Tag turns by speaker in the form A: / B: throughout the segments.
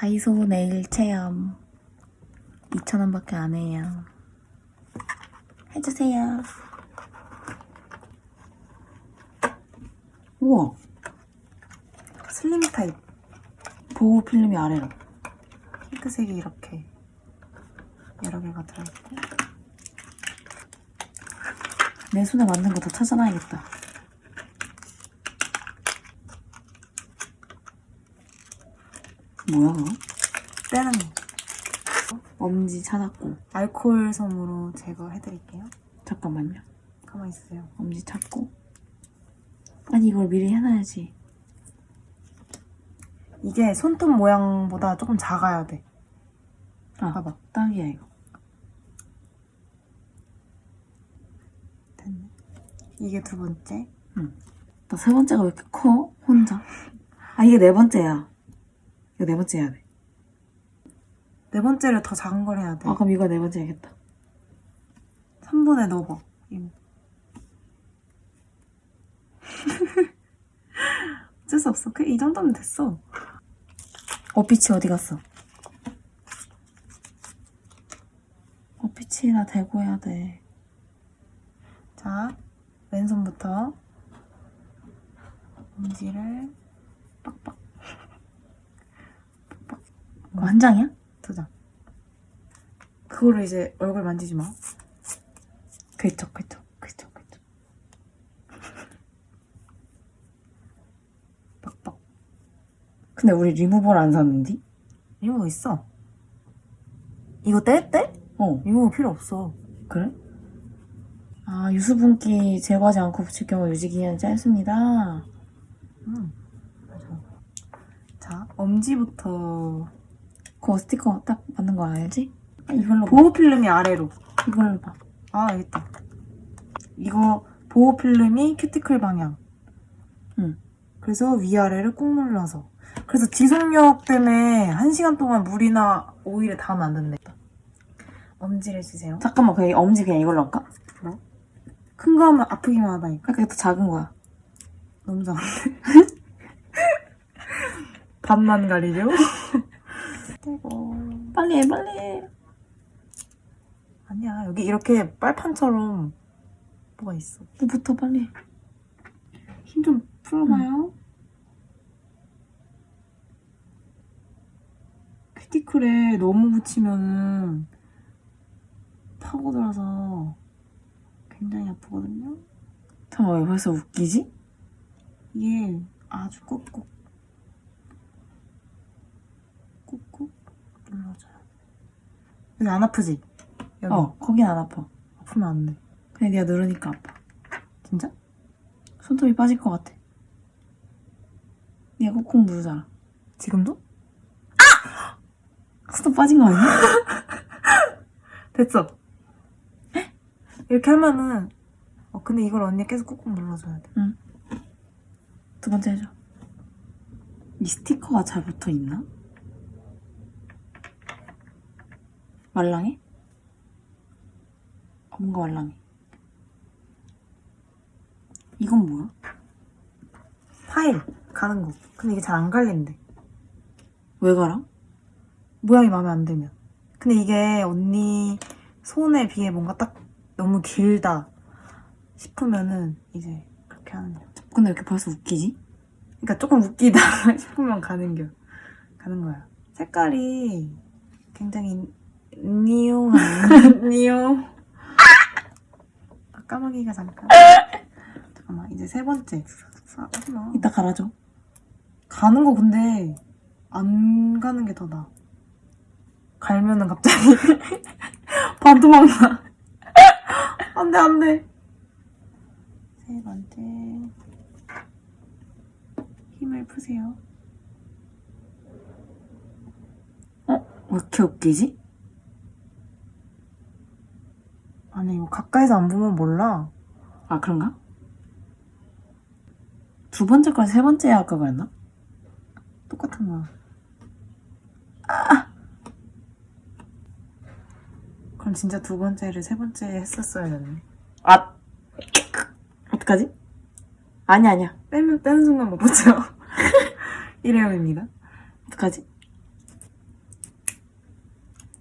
A: 다이소 네일 체험 2,000원밖에 안 해요. 해주세요. 우와.
B: 슬림 타입.
A: 보호 필름이 아래로.
B: 핑크색이 이렇게 여러 개가 들어있고.
A: 내 손에 맞는 거더 찾아놔야겠다. 뭐야?
B: 빼는 거.
A: 엄지 찾았고.
B: 알코올 솜으로 제거해드릴게요.
A: 잠깐만요.
B: 가만 히 있으세요.
A: 엄지 찾고. 아니 이걸 미리 해놔야지.
B: 이게 손톱 모양보다 조금 작아야 돼.
A: 아,
B: 봐봐.
A: 딱이야 이거.
B: 됐네. 이게 두 번째.
A: 나세 번째가 왜 이렇게 커? 혼자? 아 이게 네 번째야. 이거 네 번째 해야 돼.
B: 네 번째를 더 작은 걸 해야 돼.
A: 아 그럼 이거 네 번째 해야겠다.
B: 3분에 넣어봐. 이거. 어쩔 수 없어. 그이 정도면 됐어.
A: 어피치 어디 갔어? 어피치나 대고 해야 돼.
B: 자, 왼손부터 엄지를 빡빡
A: 그거 한 장이야?
B: 두 장. 그거를 이제 얼굴 만지지 마.
A: 그쪽 그쪽 그쪽 그쪽.
B: 빡빡.
A: 근데 우리 리무버를 안 샀는데?
B: 이거 있어. 이거 뗄 때?
A: 어
B: 이거 필요 없어.
A: 그래? 아 유수분기 제거하지 않고 붙일 경우 유지기간이 짧습니다.
B: 응. 맞아. 자, 엄지부터
A: 그거 스티커 딱 맞는 거 알지? 아, 이걸로 봐.
B: 보호 필름이 아래로.
A: 이걸로 봐.
B: 아, 알겠다. 이거 보호 필름이 큐티클 방향.
A: 응.
B: 그래서 위아래를 꾹 눌러서. 그래서 지속력 때문에 한 시간 동안 물이나 오일에 닿으면 안 된다. 엄지를 주세요.
A: 잠깐만 그냥 엄지 그냥 이걸로 할까?
B: 큰거 하면 아프기만 하다니까.
A: 그러니까 더 작은 거야.
B: 너무 작은데. 반만 가리죠? 떼고.
A: 빨리 해 빨리 해.
B: 아니야, 여기 이렇게 빨판처럼 뭐가 있어.
A: 너부터 빨리 해.
B: 힘좀 풀어봐요. 큐티클에 너무 붙이면은 파고들어서 굉장히 아프거든요.
A: 잠깐만 왜 벌써 웃기지?
B: 이게 아주 꾹꾹 꾹꾹 눌러줘요. 여기 안 아프지? 여기
A: 어 거긴 안 아파.
B: 아프면 안 돼.
A: 그냥 네가 누르니까 아파.
B: 진짜?
A: 손톱이 빠질 것 같아. 네가 꾹꾹 누르잖아.
B: 지금도?
A: 손톱 빠진 거 아니야?
B: 됐어. 이렇게 하면은 어 근데 이걸 언니 계속 꾹꾹 눌러줘야 돼.
A: 두 번째 해줘. 이 스티커가 잘 붙어 있나? 말랑해? 어, 뭔가 말랑해. 이건 뭐야?
B: 파일 가는 거. 근데 이게 잘 안 갈린대.
A: 왜 가라?
B: 모양이 마음에 안 들면. 근데 이게 언니 손에 비해 뭔가 딱 너무 길다 싶으면은 이제 그렇게 하는 거야.
A: 근데 왜 이렇게 벌써 웃기지?
B: 그러니까 조금 웃기다 싶으면 가는 겨. 가는 거야. 색깔이 굉장히 니용한 니용. 아, 까마귀가 잠깐. 잠깐만 이제 세 번째. 사- 하지 마.
A: 이따 갈아줘.
B: 가는 거 근데 안 가는 게 더 나아. 갈면은 갑자기 반도막 나. 안 돼, 안 돼. 세 번째. 힘을 푸세요.
A: 왜 이렇게 웃기지?
B: 아니, 이거 가까이서 안 보면 몰라.
A: 아 그런가? 두 번째 걸 세 번째 할까 그랬나?
B: 똑같은 거야. 그럼 진짜 두 번째를 세 번째 했었어야 됐네.
A: 아 어떡하지? 아니 아니야.
B: 빼면, 빼는 순간 못 붙여. 일회용입니다.
A: 어떡하지?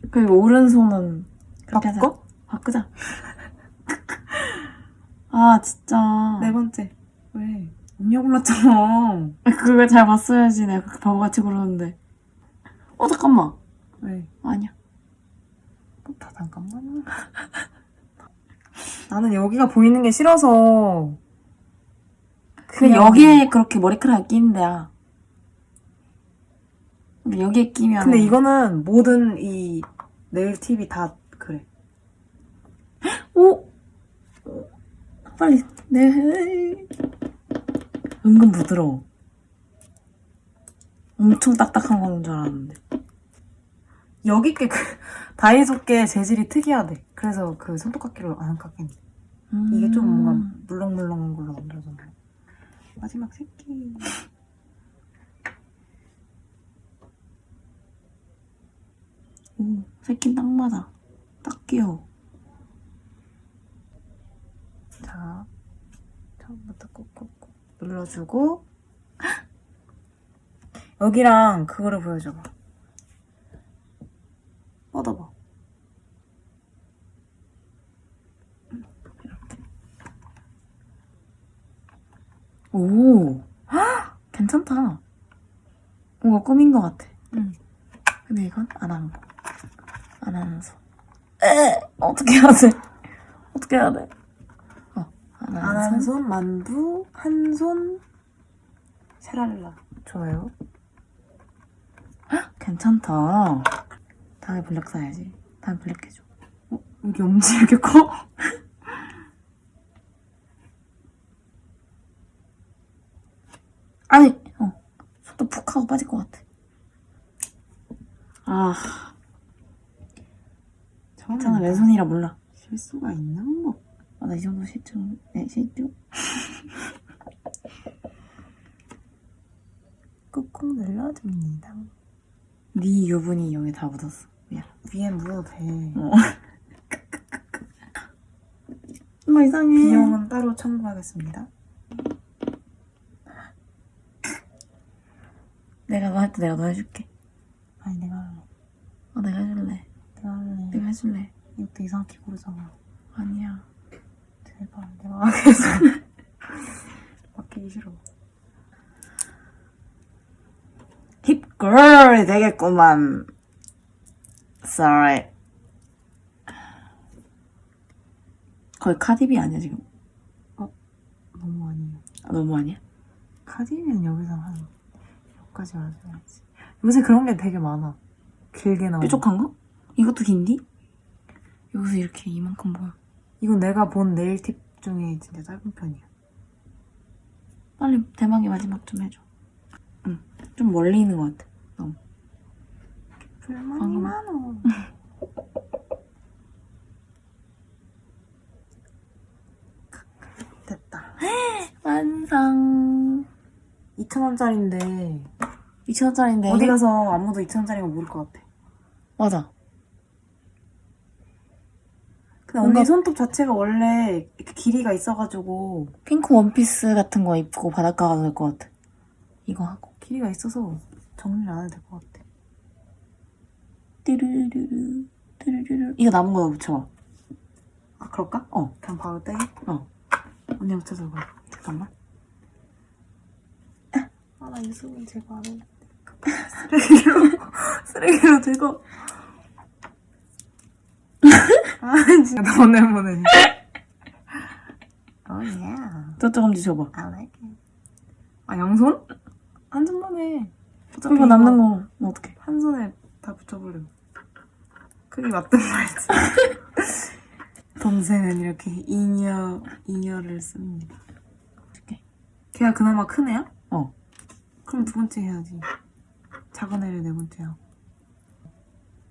A: 그리고 오른손은.
B: 바꿔?
A: 바꾸자. 아 진짜.
B: 네 번째. 왜? 언니가 골랐잖아.
A: 그걸 잘 봤어야지. 내가 그렇게 바보같이 고르는데. 어 잠깐만.
B: 왜?
A: 아니야.
B: 다 잠깐만. 나는 여기가 보이는 게 싫어서.
A: 근데 여기에 그렇게 머리카락이 끼는 데야. 여기에 끼면.
B: 근데 이거는 모든 이 네일 팁이 다.
A: 오! 빨리. 네. 은근 부드러워. 엄청 딱딱한 거는 줄 알았는데.
B: 여기 게 그, 다이소 게 재질이 특이하대. 그래서 그 손톱깎이로 안 깎이네. 이게 좀
A: 음.
B: 뭔가 물렁물렁한 걸로 만들어졌네. 마지막 새끼.
A: 오, 새끼 딱 맞아. 딱 귀여워.
B: 자, 처음부터 꾹꾹꾹 눌러주고. 여기랑 그거를 보여줘봐. 뻗어봐.
A: 오, 괜찮다. 뭔가 꾸민 것 같아.
B: 응.
A: 근데 이건 안 하는 거. 안 하면서. 에, 어떻게 해야 돼? 어떻게 해야 돼?
B: 안
A: 하면서.
B: 한손 만두, 한손 샤랄라. 좋아요.
A: 괜찮다. 다음에 블랙 사야지. 다음에 블랙 해줘.
B: 어, 여기 엄지 이렇게 커?
A: 아니, 어. 속도 푹 하고 빠질 것 같아. 아, 괜찮아. 왼손이라 몰라.
B: 실수가 있나 뭐.
A: 아, 나 이 정도 실증, 네, 실증.
B: 꾹꾹 눌러줍니다.
A: 네 유분이 여기 다 묻었어. 미안.
B: 위에 묻어도 돼.
A: 어. 엄마 이상해.
B: 비용은 따로 청구하겠습니다.
A: 내가 너할 때 내가 너 해줄게.
B: 아니 내가 할래.
A: 어, 내가 해줄래.
B: 내가 할래.
A: 내가 해줄래.
B: 이것도 이상하게 고르잖아.
A: 아니야.
B: 제발 내가 하겠어. 맡기기 싫어.
A: 힙걸 되겠구만. Sorry. 거의 카디비 아니야 지금?
B: 너무 아니에요.
A: 아, 너무 아니야?
B: 카디비는 여기서 한 여기까지 와줘야지. 요새 그런 게 되게 많아. 길게 나오는.
A: 뾰족한 거? 이것도 긴디? 여기서 이렇게 이만큼 보여.
B: 이건 내가 본 네일 팁 중에 진짜 짧은 편이야.
A: 빨리 대망의 마지막 좀 해줘. 응. 좀 멀리 있는 것 같아. 너무.
B: 불만이
A: 방금.
B: 많어. 됐다.
A: 완성.
B: 2,000원짜리인데
A: 2,000원짜리인데.
B: 어디 가서 아무도 2,000원짜리가 모를 것 같아.
A: 맞아.
B: 언니
A: 뭔가-
B: 손톱 자체가 원래 이렇게 길이가 있어가지고
A: 핑크 원피스 같은 거 입고 바닷가 가도 될 것 같아. 이거 하고.
B: 길이가 있어서 정리를 안 해도 될 것 같아.
A: 띠르르르. 띠르르르. 이거 남은 거 붙여봐.
B: 아 그럴까?
A: 어.
B: 그냥 바로 떼게?
A: 어.
B: 언니 붙여줘 봐.
A: 잠깐만.
B: 아 나 유수분 제거 안 했는데. 쓰레기로 쓰레기로 제거. 아 진짜 너네 보네. 어야.
A: 저쪽 엄지 줘봐.
B: 안 할게. 아 양손? 한 손만 해. 어차피
A: 이거 남는 거 어떡해.
B: 한 손에 다 붙여버려. 크기 맞든 말지. 동생은 이렇게 잉여, 잉여를 씁니다.
A: 줄게.
B: 걔가 그나마 큰 애야?
A: 어.
B: 그럼 두 번째 해야지. 작은 애를 네 번째 하고.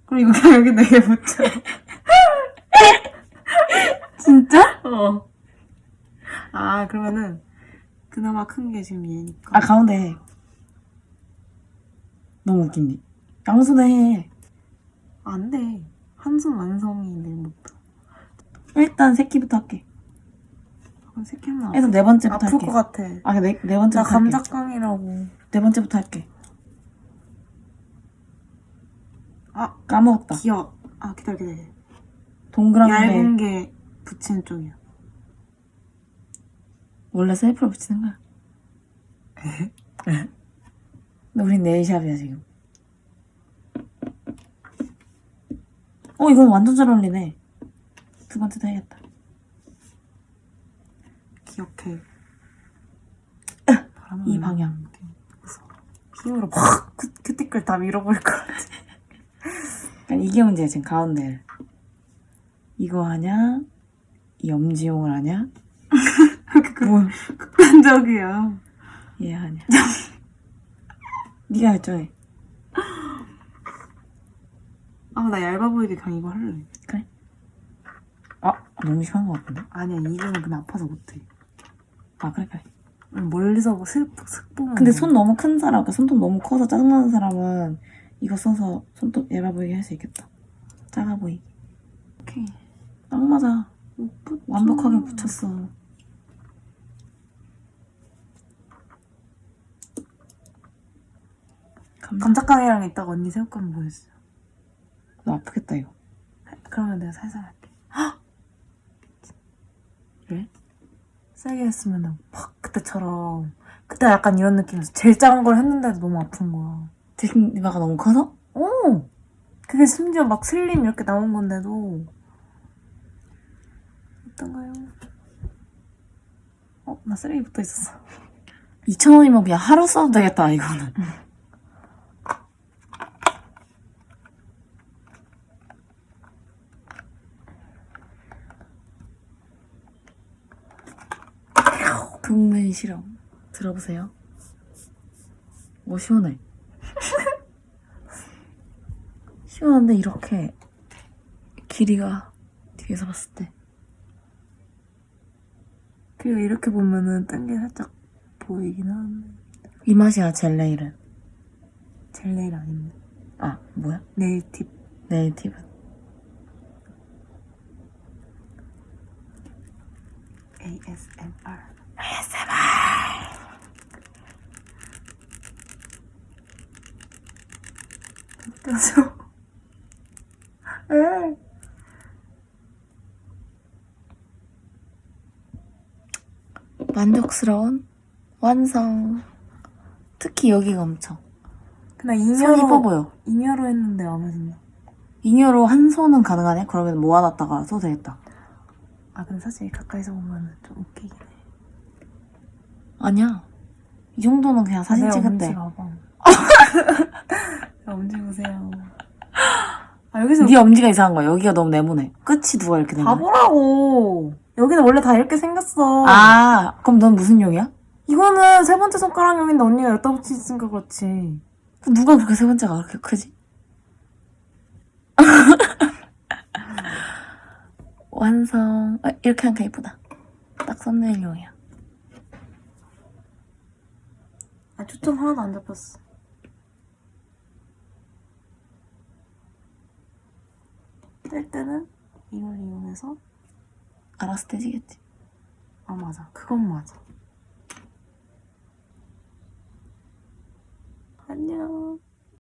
B: 그럼 이거 그냥 여기 네 개 붙여.
A: 진짜?
B: 어. 아, 그러면은, 그나마 큰 게 지금 얘니까.
A: 아, 가운데 해. 너무 웃긴디. 양손에 해.
B: 안 돼. 한손 완성이 내 목표.
A: 일단 새끼부터 할게.
B: 그럼 새끼 하나.
A: 일단 네 번째부터
B: 아플
A: 할게.
B: 것 같아.
A: 아, 네,
B: 네나
A: 번째부터 할게.
B: 감작강이라고.
A: 네 번째부터 할게.
B: 아,
A: 까먹었다.
B: 귀여워. 아 기다려 기다려.
A: 동그란데
B: 얇은 게 붙이는 쪽이야.
A: 원래 셀프로 붙이는 거야. 근데 우린 네일샵이야 지금. 어 이건 완전 잘 어울리네. 두 번째도 해야겠다.
B: 기억해.
A: 이 방향.
B: 힘으로 팍 큐- 큐티클 다 밀어버릴 것 같아.
A: 그러니까 이게 문제야 지금 가운데. 이거 하냐? 이 엄지용을 하냐? 뭐
B: 극단적이야.
A: 얘 하냐? 네가 결정해.
B: 아 나 얇아 보이게 그냥 이거 할래.
A: 아 너무 심한 것 같은데?
B: 아니야 이거는 그냥 아파서 못해.
A: 아 그래 그래.
B: 응, 멀리서 뭐 슬쩍 슥 보면.
A: 근데 손 너무 큰 사람, 그러니까 손톱 너무 커서 짜증나는 사람은 이거 써서 손톱 얇아 보이게 할 수 있겠다. 작아 보이게.
B: 오케이.
A: 딱 맞아.
B: 못 붙여.
A: 완벽하게 붙였어. 감자.
B: 감자깡이랑 이따가 언니 새우깡 보여주세요.
A: 너 아프겠다 이거.
B: 그러면 내가 살살 할게.
A: 왜?
B: 세게 했으면 팍 그때처럼 그때 약간 이런 느낌이었어. 제일 작은 걸 했는데도 너무 아픈 거야.
A: 뒷니바가 너무 커서?
B: 어. 그게 심지어 막 슬림 이렇게 나온 건데도 어떤가요? 어, 나 쓰레기 붙어 있었어.
A: 2,000원이면 그냥 하루 써도 되겠다 이거는. 국물 실험 들어보세요. 오 시원해. 시원한데 이렇게 길이가 뒤에서 봤을 때
B: 그리고 이렇게 보면은 딴 게 살짝 보이긴 하는데
A: 이 맛이야 젤레일은.
B: 젤 네일 아닌데
A: 아 뭐야?
B: 네일 팁
A: 네이티브.
B: ASMR 웃겨서 에
A: 만족스러운 완성. 특히 여기가 엄청 손
B: 잉여로
A: 이뻐 보여.
B: 잉여로 했는데 마음에 든다
A: 잉여로 한 손은 가능하네? 그러면 모아놨다가 써도 되겠다.
B: 아 근데 사실 가까이서 보면 좀 웃기긴 해
A: 아니야. 이 정도는 그냥 사진
B: 내
A: 찍을
B: 엄지
A: 때.
B: 봐봐 내 엄지 보세요 아 여기서
A: 네 엄지가 이상한 거야. 여기가 너무 네모네. 끝이 누가 이렇게 된 거야?
B: 바보라고 여기는 원래 다 이렇게 생겼어
A: 아, 그럼 넌 무슨 용이야?
B: 이거는 세 번째 손가락용인데 언니가 여기다 붙이니까 그렇지
A: 누가 그렇게 세 번째가 그렇게 크지? 완성. 아, 이렇게 하니까 예쁘다. 딱 썸네일용이야.
B: 아 초점 하나도 안 잡혔어. 뗄 때는 이걸 이용해서
A: 알아서 떼지겠지.
B: 아 맞아. 그건 맞아. 안녕